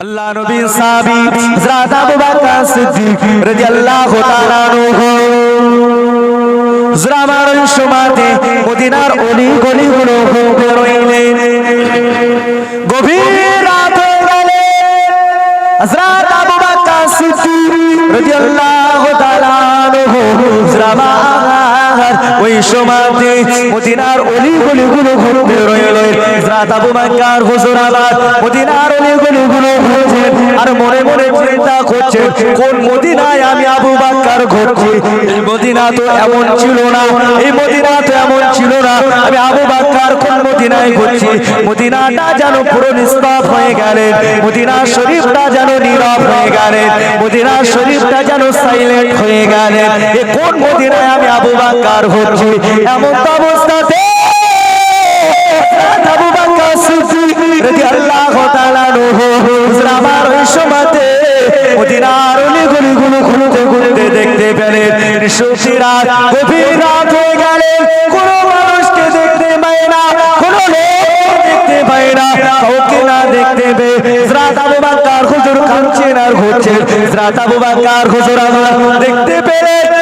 আল্লাহ নবী সাহাবী হযরত আবু বকর সিদ্দিক রাদিয়াল্লাহু তাআলা আনহু। ওই সময়তে মদিনার অলি গলিগুলো বেরোইলেন গভীর রাত হয়ে গেলে। হযরত আবু বকর সিদ্দিক রাদিয়াল্লাহু তাআলা আনহু হুজুর আমার ওই মদিনার হযরত আবু মদিনার ঘুরছেন আর মনে মনে চিন্তা করছেন কোন মদিনায় আমি আবু ঘুরছি? এই মদিনা তো এমন ছিল না, এই মদিনা তো এমন ছিল না, আমি আবু বকর কোন মদিনায় ঘুরছি? মদিনাটা যেন পুরো নিষ্পাপ হয়ে গেলেন মদিনা শরীফটা যেন নীরব হয়ে গেলেন মদিনা শরীফটা যেন সাইলেন্ট হয়ে গেলেন এ কোন মদিনায় আমি আবু বকর ঘুরছি এমন অবস্থাতে আবু সিদ্দিক তাআলা আমার ওই সময়তে মদিনার অলিগলি গুলো ঘুরতে ঘুরতে দেখতে পেলেন। রাত গভীর রাত হয়ে গেলে কোনো মানুষকে দেখতে পায় না, কোনো লোক দেখতে পায় না, কাউকে না দেখতে আবু হুজুর আর আবু হুজুর দেখতে পেলেন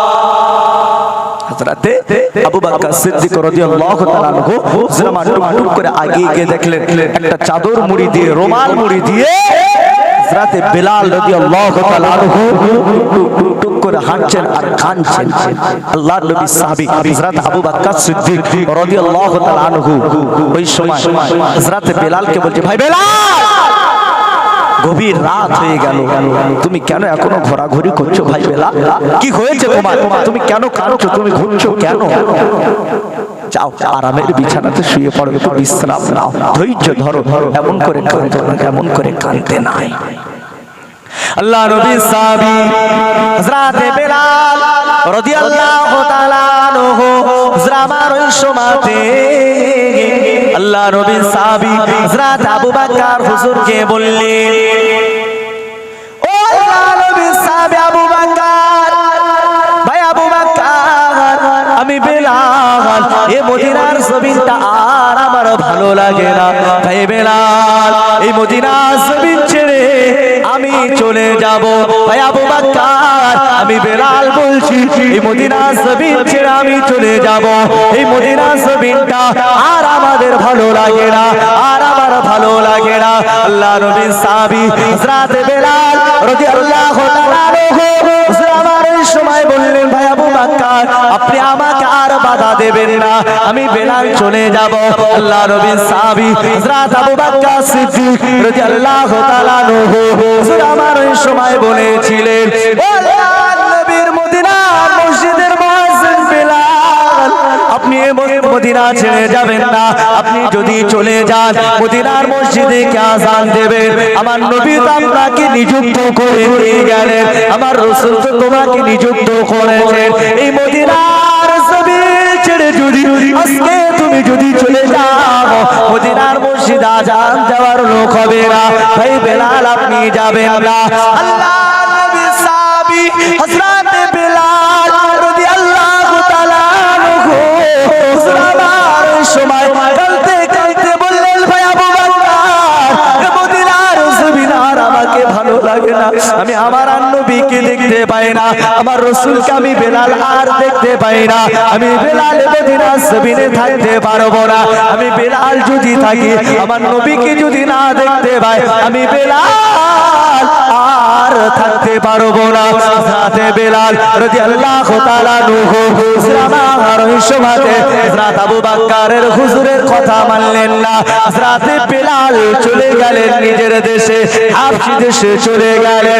হযরতে আবু বকর সিদ্দিক রাদিয়াল্লাহু তাআলা আনহু হুজুর টুক টুক করে আগিয়ে গিয়ে দেখলেন, একটা চাদর মুড়ি দিয়ে, রুমাল মুড়ি দিয়ে হযরতে বেলাল রাদিয়াল্লাহু তাআলা আনহু টুক করে হাঁটছেন আর কাঁদছেন। আল্লাহর নবী সাহাবী হযরত আবু বকর সিদ্দিক রাদিয়াল্লাহু তাআলা আনহু ওই সময় হযরতে বেলালকে বলছে, ভাই বেলাল! গভীর রাত হয়ে গেল। তুমি কেন এখনও ঘোরাঘুরি করছ ভাই বেলা? কি হয়েছে তোমার? তুমি কেন কাঁদছো? তুমি ঘুরছো কেন? যাও, আরামের বিছানাতে শুয়ে পড়ো, একটু বিশ্রাম নাও। ধৈর্য ধরো ধরো এমন করে কাঁদো না, এমন করে কাঁদতে নাই। আল্লাহ নবী সাহাবী হযরত বেলাল রাদিয়াল্লাহু তাআলা আনহু আমার ওই সময়তে আল্লাহ নবী সাহাবী হযরত আবু বকর হুজুরকে বললেন, ও আল্লাহ নবী সাহাবী আবু বকর, ভাই আবু বকর, আমি বেলাল, এ মদিনার জমিনটা আর আমার ভালো লাগে না। ভাই বেলাল, এই মদিনার জমিন ছেড়ে আমি চলে যাব। ভাই আবু বাক্কার, আমি বেলাল বলছি, এই মদিনা জমিন ছেড়ে আমি চলে যাব। এই মদিনা জমিনটা আর আমাদের ভালো লাগে না, আর আমার ভালো লাগে না। আল্লাহ নবী সাহাবী হযরত বেলাল রাদিয়াল্লাহু তাআলা আনহু আমার সময় বললেন, ভাই আবু বাক্কার, আপনি আমাকে আর বাধা দেবেন না। আমি বেলাল চলে যাব। আল্লাহ নবী সাহাবী হযরত আবু বাক্কার সিদ্দিক রাদিয়াল্লাহু তাআলা আনহু হুজুর আমার সময় বলেছিলেন, ও আল্লাহর নবীর মদিনা মসজিদের আপনি মদিনা ছেড়ে যাবেন না। আপনি যদি চলে যান, মদিনার মসজিদে কে আজান দেবেন? আমার নবী তো আপনাকে নিযুক্ত করে দিয়ে গেলেন। আমার রসুল তো তোমাকে নিযুক্ত করেছেন। এই মদিনার জমিন ছেড়ে যদি আজকে তুমি যদি চলে যাও, মদিনার মসজিদ আজান দেওয়ার লোক হবে না। ভাই বেলাল, আপনি যাবেন না। আল্লাহ আমার রসুলকে আমি বেলাল আর দেখতে পাই না। আমি বেলাল জমিনে থাকতে পারব না। আমি বেলাল যদি থাকি, আমার নবীকে যদি না দেখতে পাই, আমি বেলাল আর থাকতে পারব না। হযরতে বেলাল হযরত আবু হুজুরের কথা মানলেন না। বেলাল চলে গেলেন নিজের দেশে হাবশি দেশে চলে গেলেন।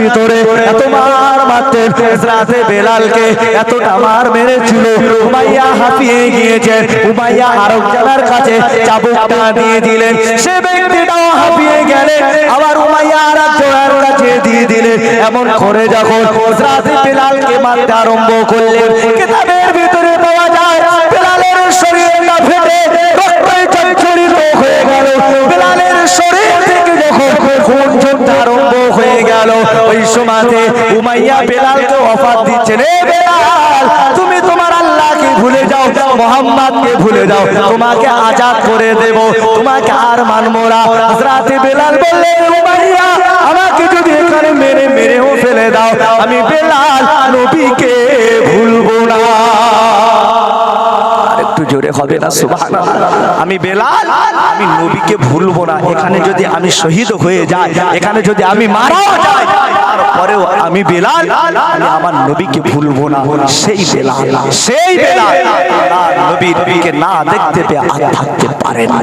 ভিতরে এত মার মারতেন হযরত বেলালকে এতটা মার মেরেছিল। উমাইয়া হাঁপিয়ে গিয়েছেন। উমাইয়া আরব জানার কাছে চাবুকটা দিয়ে দিলেন। সে ব্যক্তিটাও হাঁপিয়ে গেলেন। আবার উমাইয়া আরব জোড়ার কাছে দিয়ে দিলেন। এমন করে যখন হযরত বেলালকে মারতে আরম্ভ করলেন কিতাবের ভিতরে পাওয়া যায় বেলালের শরীরটা ফেটে রক্তে চঞ্চরিত হয়ে গেল বেলালের শরীর থেকে যখন খুন ঝরতে আরম্ভ হয়ে গেল সময়তে উমাইয়া বেলালকে অফার দিচ্ছেন এ বেলাল, তুমি তোমার আল্লাহকে ভুলে যাও, মোহাম্মদকে ভুলে যাও, তোমাকে আজাদ করে দেব, তোমাকে আর মানবো না। হযরতে বেলাল বললেন উমাইয়া, আমাকে যদি এখানে মেরে, মেরেও ফেলে দাও, আমি বেলাল নবীকে ভুলবো না। হবে না আমি বেলাল, আমি নবীকে ভুলবো না। এখানে যদি আমি শহীদ হয়ে যাই, এখানে যদি আমি মারাও যাই, তারপরেও আমি বেলাল, আমি আমার নবীকে ভুলবো না। সেই বেলাল সেই বেলাল নবী নবীকে না দেখতে পেয়ে আর থাকতে পারে না।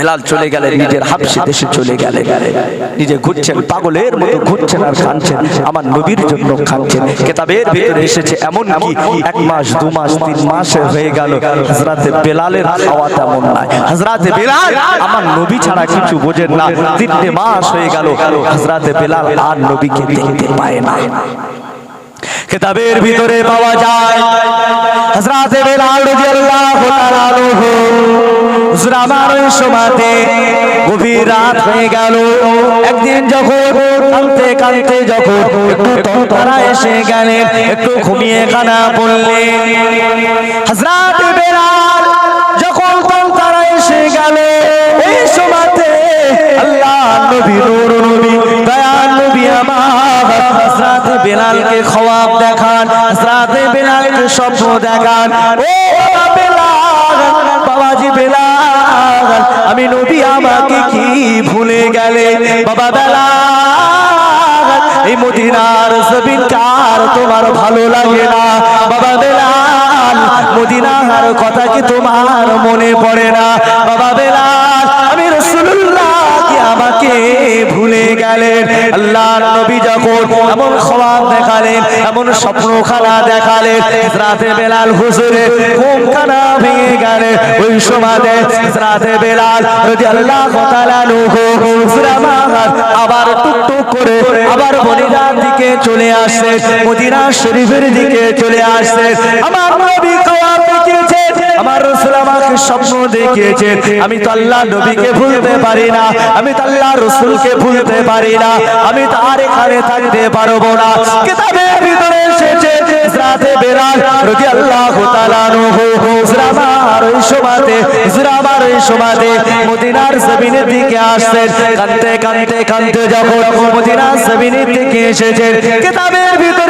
বেলাল চলে গেলেন নিজের হাবসি দেশে চলে গেলেন নিজে ঘুরছেন পাগলের মতো ঘুরছেন আর খাচ্ছেন আমার নবীর জন্য খাচ্ছেন কেতাবের ভিতরে এসেছে এমন কি এক মাস দু মাস তিন মাস হয়ে গেল। হজরতে বেলালের খাওয়া তেমন নাই। হজরতে বেলাল আমার নবী ছাড়া কিছু বোঝেন না। তিনটে মাস হয়ে গেল। হজরতে বেলাল আর নবীকে দেখতে পায় না। কেতাবের ভিতরে পাওয়া যায়। হযরত বেলাল রাদিয়াল্লাহু তাআলা আনহু। হুজুর সময়তে গভীর রাত হয়ে গেল। একদিন যখন কাঁদতে কাঁদতে যখন একটু তারা এসে গেলেন, একটু ঘুমিয়ে কানা পড়লেন। হযরতে বেলালকে খওয়াব দেখান হযরতে বেলালকে স্বপ্ন দেখান। ও বাবা বেলাল, বাবাজি বেলাল, আমি নবী আমাকে কি ভুলে গেলে? বাবা বেলাল, এই মদিনার জমিন কার? তোমার ভালো লাগে না। বাবা বেলাল, মদিনার কথা কি তোমার মনে পড়ে না? বাবা বেলাল কি আমাকে ভুলে গেলেন। আল্লাহ নবী যখন এমন খবর দেখালেন, এমন স্বপ্নখানা দেখালেন, রাতে বেলাল হুজুরে ঘুমখানা ভেঙে গেলেন ওই সমাজে রাতে বেলাল যদি আল্লাহ আবার টুকটুক করে আবার মদিনার দিকে চলে আসছে মদিনা শরীফের দিকে চলে আসছে আমার নবী খাওয়া আমার রসুল আমাকে স্বপ্ন দেখিয়েছে। আমি তো আল্লাহ নবীকে ভুলতে পারি না। আমি তো আল্লাহ রসুলকে ভুলতে পারি না। আমি তো আর এখানে থাকতে পারব না। কিতাবের ভিতরে এসেছে ওই ওই মদিনার জমিনের দিকে আসছেন মদিনার জমিনের দিকে এসেছেন, কিতাবের ভিতরে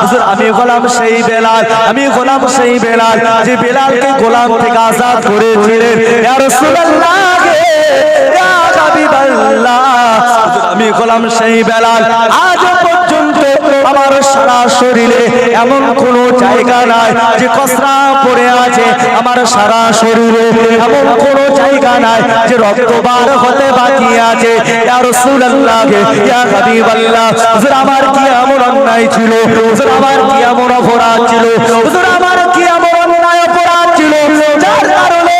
হুজুর, আমি গোলাম সেই বেলাল, আমি গোলাম সেই বেলাল যে বেলালকে গোলাম থেকে আজাদ করেছিলেন। ইয়া রাসূলুল্লাহ ইয়া হাবিবাল্লাহ। আমি গোলাম সেই বেলাল আজ পর্যন্ত আমার সারা শরীরে এমন কোন জায়গা নাই যে কসরা পড়ে আছে আমার সারা শরীরে। এমন কোন জায়গা নাই যে রক্ত বার হতে বাকি আছে। ইয়া রাসূলুল্লাহ, ইয়া হাবিবাল্লাহ, হুজুর, আমার কি এমন অন্যায় ছিল? হুজুর, আমার কি এমন অপরাধ ছিল? হুজুর, আমার কি এমন অন্যায় অপরাধ ছিল যার কারণে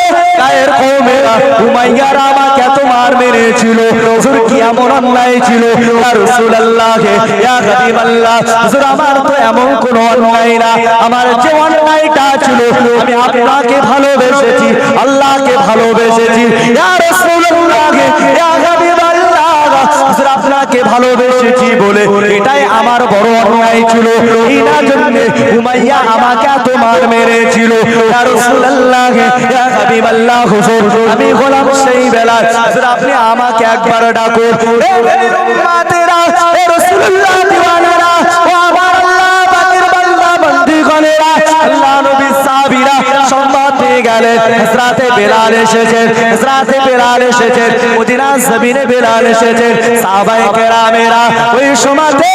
গায়ের কৌমেরা আমাকে এত মার মেরেছিল? এমন অন্যায় ছিল। রাসূলুল্লাহ, ইয়া হুজুর, আমার তো এমন কোন অন্যায় না। আমার যে অন্যায়টা ছিল, আমি আপনাকে ভালোবেসেছি, আল্লাহকে ভালোবেসেছি। ইয়া ইয়া হুজুর, আপনাকে ভালোবেসেছি বলে এটাই আমার বড় অন্যায় ছিল। এটার জন্য উমাইয়া আমাকে এত মার মেরেছিল। ইয়া রাসূলুল্লাহ, ইয়া হাবিবাল্লাহ, হুজুর। আমি গোলাম সেই বেলা হুজুর, আপনি আমাকে একবার ডাকুন। এ উম্মতেরা এ রাসূলুল্লাহ দিওয়ানারা, ও আমার আল্লাহ পাকের বান্দা, বান্দিগণেরা, আল্লাহ নবী সাহাবীরা সংবাদ পেয়ে গেলেন। হযরতে বেলাল এসেছেন, হযরতে বেলাল এসেছেন মদিনা জমিনে বেলাল এসেছেন, সাহাবায়ে কেরামেরা, ওই সময়তে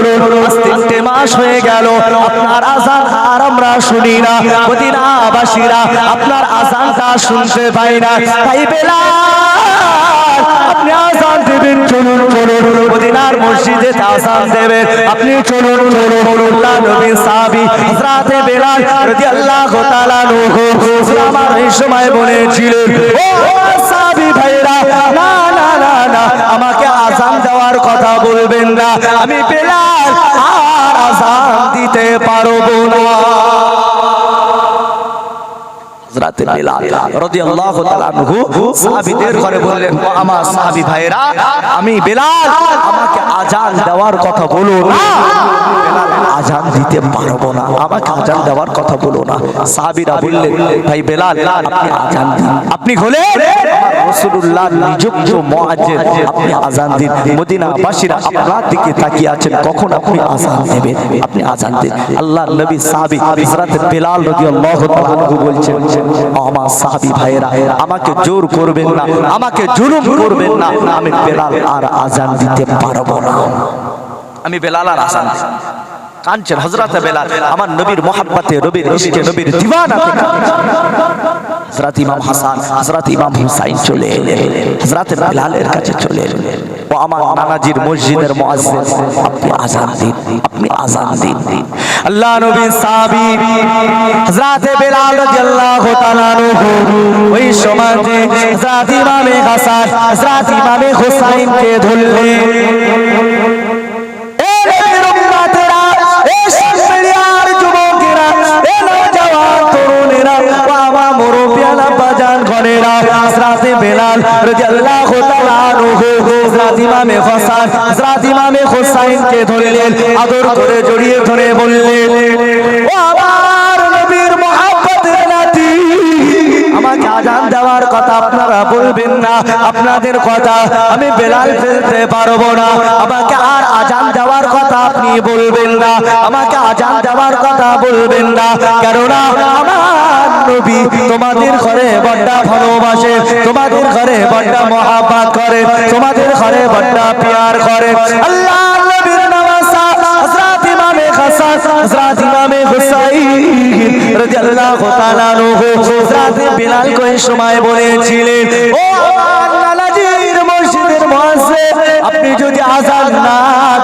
চলুন আজ তিনটে মাস হয়ে গেল। আপনার আজান আর আমরা শুনি না। মদিনাবাসীরা আপনার আজানটা শুনতে পাই না। তাই বেলাল, আপনি আজান দেবেন, চলুন চলুন। মদিনার মসজিদে আজান দেবেন। আপনি চলুন চলুন। নবী সাহাবী হযরতে বেলাল রাদিয়াল্লাহু তাআলা আনহু আমার এই সময় বলেছিলেন, ও সাহাবী ভাইরা না না না না। আজান দেওয়ার কথা বলবেন না। আমি বেলাল, আর আজান দিতে পারব না। আমি বেলাল, আমাকে আজান দেওয়ার কথা বলো আজান দিতে পারব না। আমাকে আজান দেওয়ার কথা বলো না। সাহাবীরা বললেন, ভাই বেলাল, আপনি আজান দিন। আপনি হলেন নিযুক্ত আপনি আজান দিন। আপনার দিকে তাকিয়ে আছেন, কখন আপনি আজান দেবেন? আপনি আজান দিন। আল্লাহর নবী সাহাবী হযরত বেলাল রাদিয়াল্লাহু তাআলা বলছেন আমার ভাইরা আমাকে জোর করবেন না, আমাকে জুলুম করবেন না, আমি বেলাল আর আজান দিতে পারব না। আমি বেলাল আর আজান। কাঞ্চন হজরত বেলাল, আমার নবীর মোহাব্বতে, নবীর ইশকে নবীর দিওয়ানা হজরত ইমাম হাসান হজরত ইমাম হুসাইন চলে এলেন হজরত বেলালের কাছে চলে এলেন। ও আমার নানাজির মসজিদের মুয়াজ্জিন আপনি আজান দিন, আপনি আজান দিন। আল্লাহ নবী সাহাবী, হযরত বেলাল রাদিয়াল্লাহু তাআলা ওই সময় যে হযরত ইমামে হাসান, হযরত ইমামে হুসাইনকে ধরলেন। আনহু, হযরত আদর করে জড়িয়ে ধরে বললেন, আমাকে আজান দেওয়ার কথা আপনারা বলবেন না আমাকে আর আজান আপনি কথা বলবেন না কেননা নবী, তোমাদের ঘরে বড্ডা ভালোবাসে, তোমাদের ঘরে বড্ডা মহাপাত করে, তোমাদের ঘরে বড্ডা পিয়ার করে। আল্লাহ বিলাল সময় বলেছিলেন, ও আমার আপনি যদি আজান না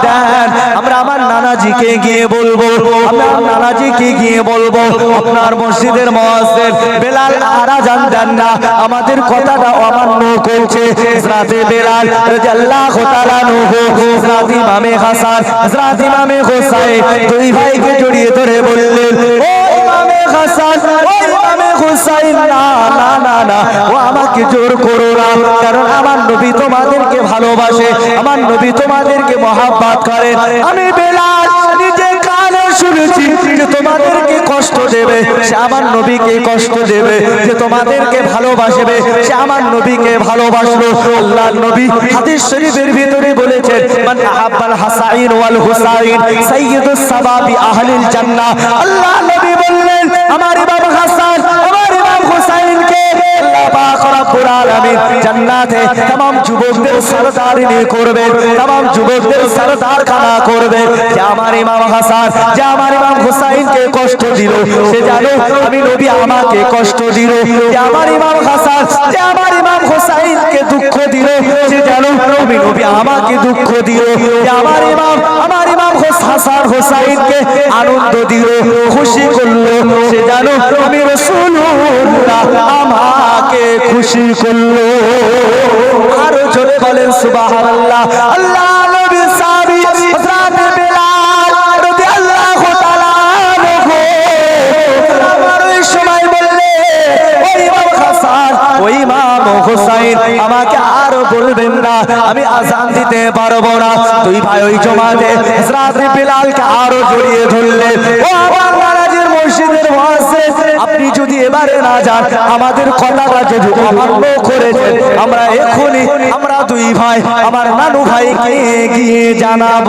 দেন, আমরা আমার নানাজিকে গিয়ে বলব, আমরা নানাজিকে গিয়ে বলব, আপনার মসজিদের মুয়াজ্জিন বেলাল আর আজান দেন না, আমাদের কথাটা অমান্য করছে হযরত বেলাল রাদিয়াল্লাহু তাআলা আনহু, হযরত ইমামে হাসান, হযরত ইমামে হুসাইন, দুই ভাইকে জড়িয়ে ধরে বললেন, ও ইমামে হাসান, ও ইমামে হুসাইন, না না না ও আমাকে জোর করো না কারণ নবী তোমাদেরকে ভালোবাসে, আমার নবী তোমাদেরকে মহাব্বত করে। আমি বেলাল নিজে কানে শুনেছি যে তোমাদেরকে কষ্ট দেবে, সে আমার নবীকে কষ্ট দেবে, যে তোমাদেরকে ভালোবাসবে, সে আমার নবীকে ভালোবাসলো। আল্লাহ নবী হাদিস শরীফের ভিতরে বলেছেন, মান আহাব্বাল হাসাইন ওয়াল হুসাইন সাইয়্যিদুস সাবাবি আহলিল জান্নাহ। আল্লাহ নবী বললেন, আমার ইমাম হাসান, আমার ইমাম হুসাইন হুসাইনকে আল্লাহ পাক রব্বুল আলামিন জান্নাতে तमाम যুবকদের সরদারিনী করবে तमाम যুবকদের সরদার খানা করবে যে আমার ইমাম হাসান যে আমার ইমাম হুসাইনকে কষ্ট দিল সে জানো আমি নবী আমাকে কষ্ট দিল যে আমার ইমাম হাসান যে আমার ইমাম হুসাইনকে দুঃখ দিল সে জানো আমি নবী আমাকে দুঃখ দিল যে আমার ইমাম আমার ইমাম হোস- হাসান হুসাইনকে আনন্দ দিল খুশি করলো সে জানো আমি রসুল্লাহ আমাকে খুশি করল। আরও জোরে বলেন, সুবহানাল্লাহ। আল্লাহ হুসাইন, আমাকে আর বলবেন না, আমি আজান দিতে পারব না। তুই ভাই ওই জমাতে হযরত আরও জড়িয়ে ধরলেন। ও আমার মসজিদের মুয়াজ্জিন আপনি যদি এবারে না যান, আমাদের কথাটা যদি অমান্য করেছেন, আমরা এখনই, আমরা দুই ভাই, আমার নানু ভাইকে গিয়ে জানাব।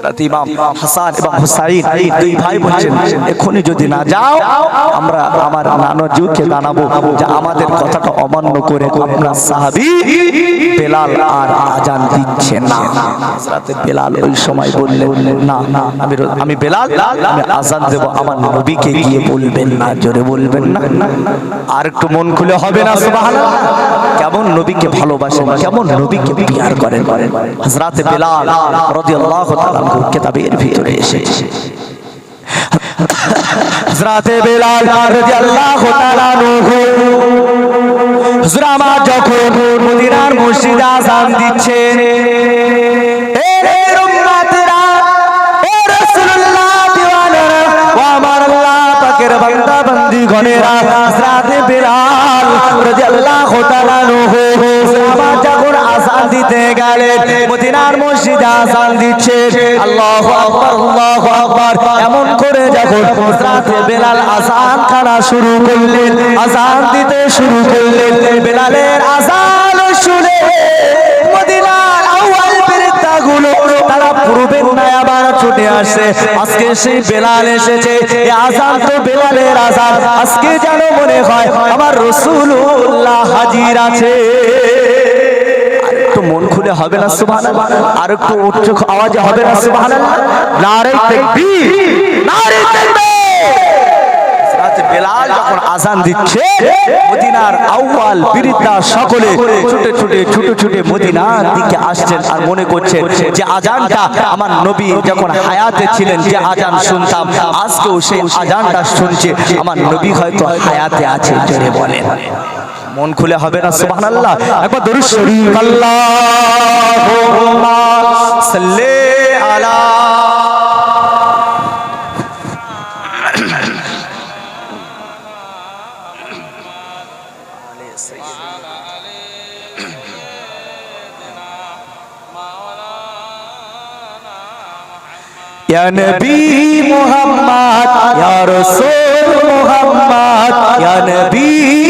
হযরত ইমাম হাসান এবং হুসাইন এই দুই ভাই বলছেন এখনই যদি না যাও আমরা আমার নানা জানাব যে আমাদের কথাটা অমান্য করে আপনার সাহাবী বেলাল আর আজান দিচ্ছে না। হযরত বেলাল ওই সময় বললেন না না আমি আমি বেলাল আমি আজান দেব আমার নবীকে গিয়ে বলবেন না জোরে বলবেন না। আর একটু মন খুলে হবে না সুবহানাল্লাহ? কেমন নবীকে ভালোবাসেন কেমন নবীকে পিয়ার করেন। হযরত বেলাল রাদিয়াল্লাহু তাআলা কিতাবের ভিতরে এসেছে। হযরতে বেলাল রাদিয়াল্লাহু তাআলা আনহু, হুজুর আমার যখন মদিনার মসজিদে আযান দিচ্ছে গণেরা হযরতে বেলাল রাদিয়াল্লাহু তাআলা যখন আযান দিতে গেলেন মদিনার মসজিদে আযান দিচ্ছে। আল্লাহু আকবার আল্লাহু আকবার। এমন করে যখন হযরতে বেলাল আযান করা শুরু করলেন আযান দিতে শুরু করলেন, বেলালের আযান শুনে মদিনার আউয়াল ফেরেশতাগুলো তারা পূর্বের ন্যায় আবার ছুটে আসে। আজকে সেই বেলাল এসেছে। আযান তো বেলালের আযান আজকে যেন মনে হয় আমার রাসূলুল্লাহ হাজির আছে। একটু মন খুলে হবে না, সুবহানাল্লাহ। আর একটু উচ্চ আওয়াজে হবে না, সুবহানাল্লাহ। নারে তাকবীর নারে তাকবীর। সকলে দিকে আসছেন আর মনে করছেন যে আজানটা আমার নবী যখন হায়াতে ছিলেন, যে আজান শুনতাম, আজকেও সেই আজানটা শুনছে, আমার নবী হয়তো হায়াতে আছে, জোরে বলেন। মন খুলে হবে না সুবহান আল্লাহ একবার দরুদ শরীফ আল্লাহ সাল্লি আলা يا نبي محمد يا رسول محمد يا نبي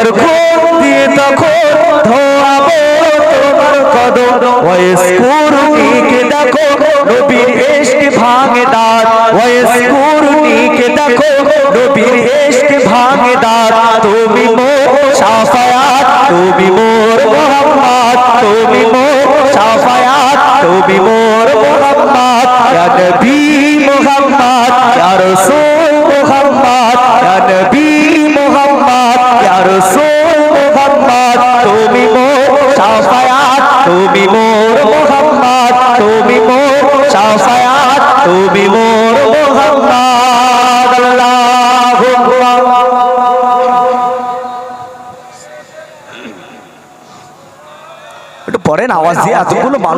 কলিজার খুব দিয়ে তখন ধোয়াবো তোমার কদম। ওয়েস কুরুনিকে দেখো, নবীর এশক ভাঙে দাঁত। ওয়েস কুরুনিকে দেখো, নবীর এশক ভাঙে দাঁত। তুমি মোর শাফায়াত তুমি মোর মোহাম্মদ। তুমি মোর শাফায়াত তুমি মোর মোহাম্মদ। ইয়া নবী মোহাম্মদ, ইয়া রাসূল মোহাম্মদ, ইয়া নবী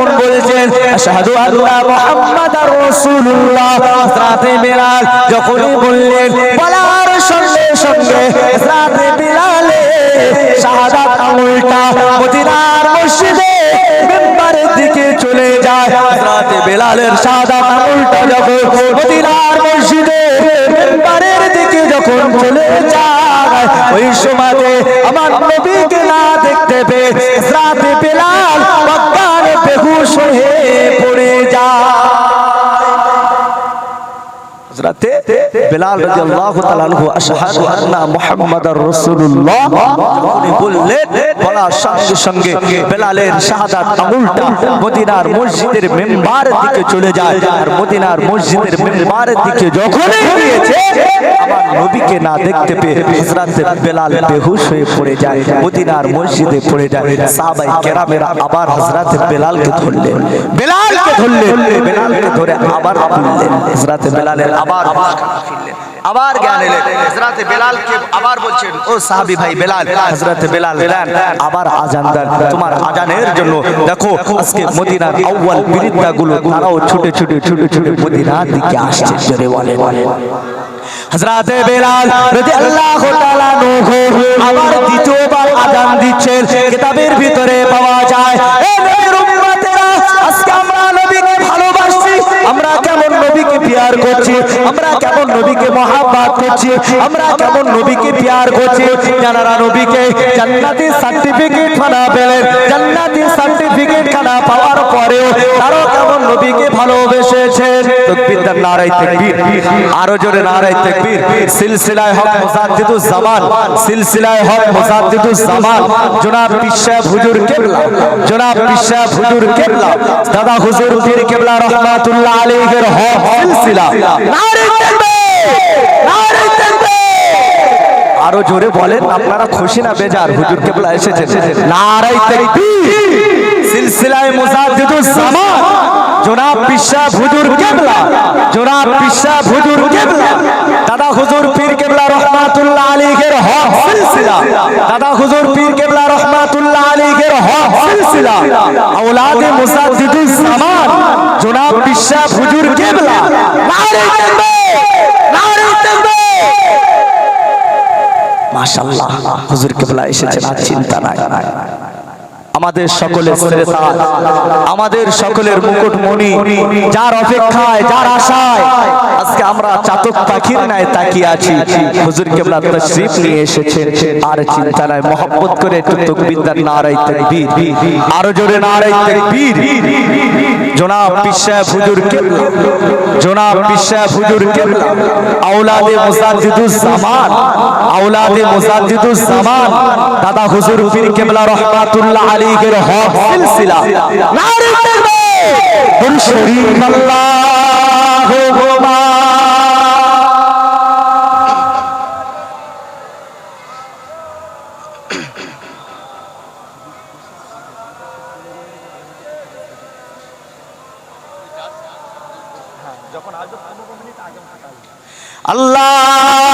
যখন বলছেন, আশহাদু আল্লাহ মুহাম্মাদার রাসূলুল্লাহ, হযরতে বিলাল যখনই বললেন, বলার সঙ্গে সঙ্গে হযরতে বিলালে শাহাদাত আমলটা মদিনার মসজিদে মেম্বারের দিকে চলে যায় হযরতে বেলালের সাদা আঙুলটা যখন মদিনার মসজিদে মেম্বারের দিকে যখন চলে যায়, ওই সময়তে আমার নবীকে না দেখতে পেয়ে রাতে বেলাল অজ্ঞানে বেহুশ হয়ে পড়ে যায়। হযরতে বেলাল রাদিয়াল্লাহু তাআলা আনহু, আশহাদু আন্না মুহাম্মাদার রাসূলুল্লাহ। উনি বললেন বলার সঙ্গে সঙ্গে বেলালের শাহাদাত আঙুলটা মদিনার মসজিদের মেম্বারের দিকে চলে যায়। আর মদিনার মসজিদের মেম্বারের দিকে যখনই গিয়েছে, আমার নবীকে না দেখতে পেয়ে হযরতে বেলাল বেহুশ হয়ে পড়ে যায়, মদিনার মসজিদে পড়ে যায়। সাহাবাই কেরামেরা আবার হযরতে বেলালকে ধরলেন। বেলালকে ধরলেন, বেলালকে ধরে আবার তুললেন। হযরতে বেলালের আবার আবার জ্ঞান এলেন। হযরতে বেলালকে আবার বলছেন, ও সাহাবী ভাই বেলাল, হযরতে বেলাল বেলাল আবার আজান দেন। তোমার আজানের জন্য দেখো, আজকে মদিনার আউয়াল বিরিদ্দাগুলো তারাও ছুটে ছুটে ছুটে ছুটে মদিনার দিকে আসছে। জোরে বলে হযরতে বেলাল রাদিয়াল্লাহু তাআলা আনহু আবার দ্বিতীয়বার আজান দিচ্ছেন। কিতাবের ভিতরে পাওয়া যায়, এ নবীর উম্মতেরা, আজকে আমরা নবীকে ভালোবাসছি, আমরা কেমন নবীকে পিয়ার করছি? আমরা কেমন নবীকে মহাব্বত করছি? আমরা কেমন নবীকে পিয়ার করছি? যারা নবীকে জান্নাতি সার্টিফিকেট খানা পেলেন। জান্নাতি সার্টিফিকেট খানা পাওয়ার পরেও তারও কেমন নবীকে ভালোবেসেছেন? তকবীর দেন নারাই তাকবীর। আরও জোরে নারাই তাকবীর। সিলসিলায় হক মুজাদ্দিদুজ জামান। সিলসিলায় হক মুজাদ্দিদুজ জামান। জনাব পিসাব হুজুর কেবলা। জনাব পিসাব হুজুর কেবলা। দাদা হুজুর পীর কেবলা রহমাতুল্লাহ আলাইহির হক সিলসিলা। নারে তাকবীর নারে তাকবীর আরও জোরে বলেন, আপনারা খুশি না বেজার? হুজুর কেবলা এসেছেন। সিলসিলায় পিসাব হুজুর কেবলা। পিসাব হুজুর কেবলা। দাদা হুজুর পীর কেবলা রহমাতুল্লাহ আলাইহির হক সিলসিলা। দাদা হুজুর পীর কেবলা রহমাতুল্লাহ আলাইহির হক সিলসিলা। জনাব পিসাব হুজুর কেবলা। নারে তাকবীর হুজুর কেবলা এসেছেন আর চিন্তা নাই। আমাদের সকলের শ্রেতা, আমাদের সকলের মুকুট মুকুটমণি, যার অপেক্ষায়, যার আশায় আজকে আমরা চাতক পাখির ন্যায় তাকিয়ে আছি। হুজুর কেবলা তশরিফ নিয়ে এসেছেন। আর চিন্তা নাই মহব্বত করে একটু তকবীরদার নারাই তাকবীর। আরও জোরে নারাই তাকবীর। জনাব বিশ্বায় হুজুর কিবলা জনাব বিশ্বায় হুজুর কিবলা আওলাদে মুসাদ্দিদুস জামান আওলাদে মুসাদ্দিদুস জামান দাদা হুজুর পীর কিবলা রহমাতুল্লাহ আলাইহির হক সিলসিলা। নারে তাকবীর! শরীফ আল্লাহু আকবার। আল্লাহু